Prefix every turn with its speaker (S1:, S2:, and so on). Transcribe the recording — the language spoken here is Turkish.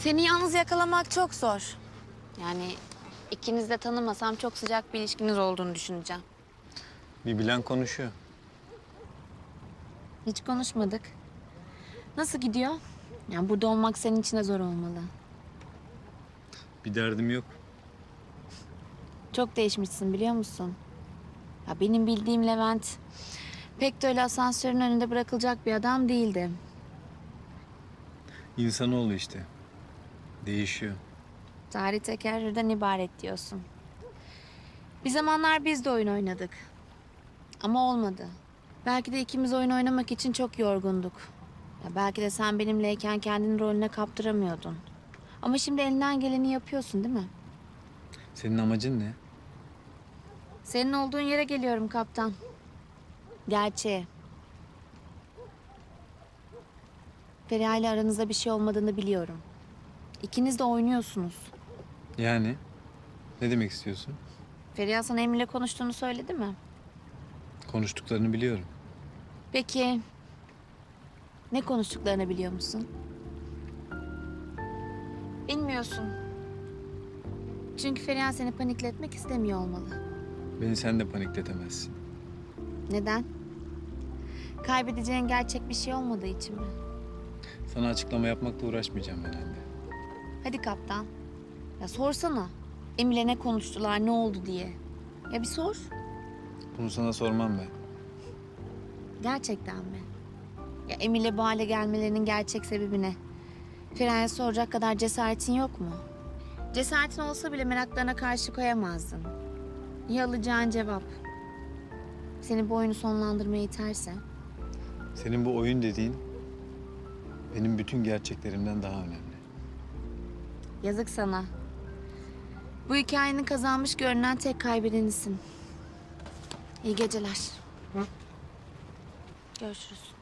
S1: Seni yalnız yakalamak çok zor. Yani ikiniz de tanımasam çok sıcak bir ilişkiniz olduğunu düşüneceğim.
S2: Bir bilen konuşuyor.
S1: Hiç konuşmadık. Nasıl gidiyor? Yani burada olmak senin için de zor olmalı.
S2: Bir derdim yok.
S1: Çok değişmişsin biliyor musun? Ya benim bildiğim Levent pek de öyle asansörün önünde bırakılacak bir adam değildi.
S2: İnsanoğlu işte. Değişiyor.
S1: Tarih tekerrürden ibaret diyorsun. Bir zamanlar biz de oyun oynadık. Ama olmadı. Belki de ikimiz oyun oynamak için çok yorgunduk. Ya belki de sen benimleyken kendini rolüne kaptıramıyordun. Ama şimdi elinden geleni yapıyorsun değil mi?
S2: Senin amacın ne?
S1: Senin olduğun yere geliyorum kaptan. Gerçeğe. Feriha ile aranızda bir şey olmadığını biliyorum. İkiniz de oynuyorsunuz.
S2: Yani? Ne demek istiyorsun?
S1: Feriha sana Emir'le konuştuğunu söyledi mi?
S2: Konuştuklarını biliyorum.
S1: Peki ne konuştuklarını biliyor musun? Bilmiyorsun. Çünkü Feriha seni panikletmek istemiyor olmalı.
S2: Beni sen de panikletemezsin.
S1: Neden? Kaybedeceğin gerçek bir şey olmadığı için mi?
S2: Sana açıklama yapmakla uğraşmayacağım ben anne.
S1: Hadi kaptan. Ya sorsana. Emir'le ne konuştular, ne oldu diye. Ya bir sor.
S2: Bunu sana sormam ben.
S1: Gerçekten mi? Ya Emir'le bu hale gelmelerinin gerçek sebebi ne? Ferah'a soracak kadar cesaretin yok mu? Cesaretin olsa bile meraklarına karşı koyamazdın. Ya alacağın cevap? Seni bu oyunu sonlandırmaya iterse?
S2: Senin bu oyun dediğin benim bütün gerçeklerimden daha önemli.
S1: Yazık sana. Bu hikayenin kazanmış görünen tek kaybedenisin. İyi geceler. Görüşürüz.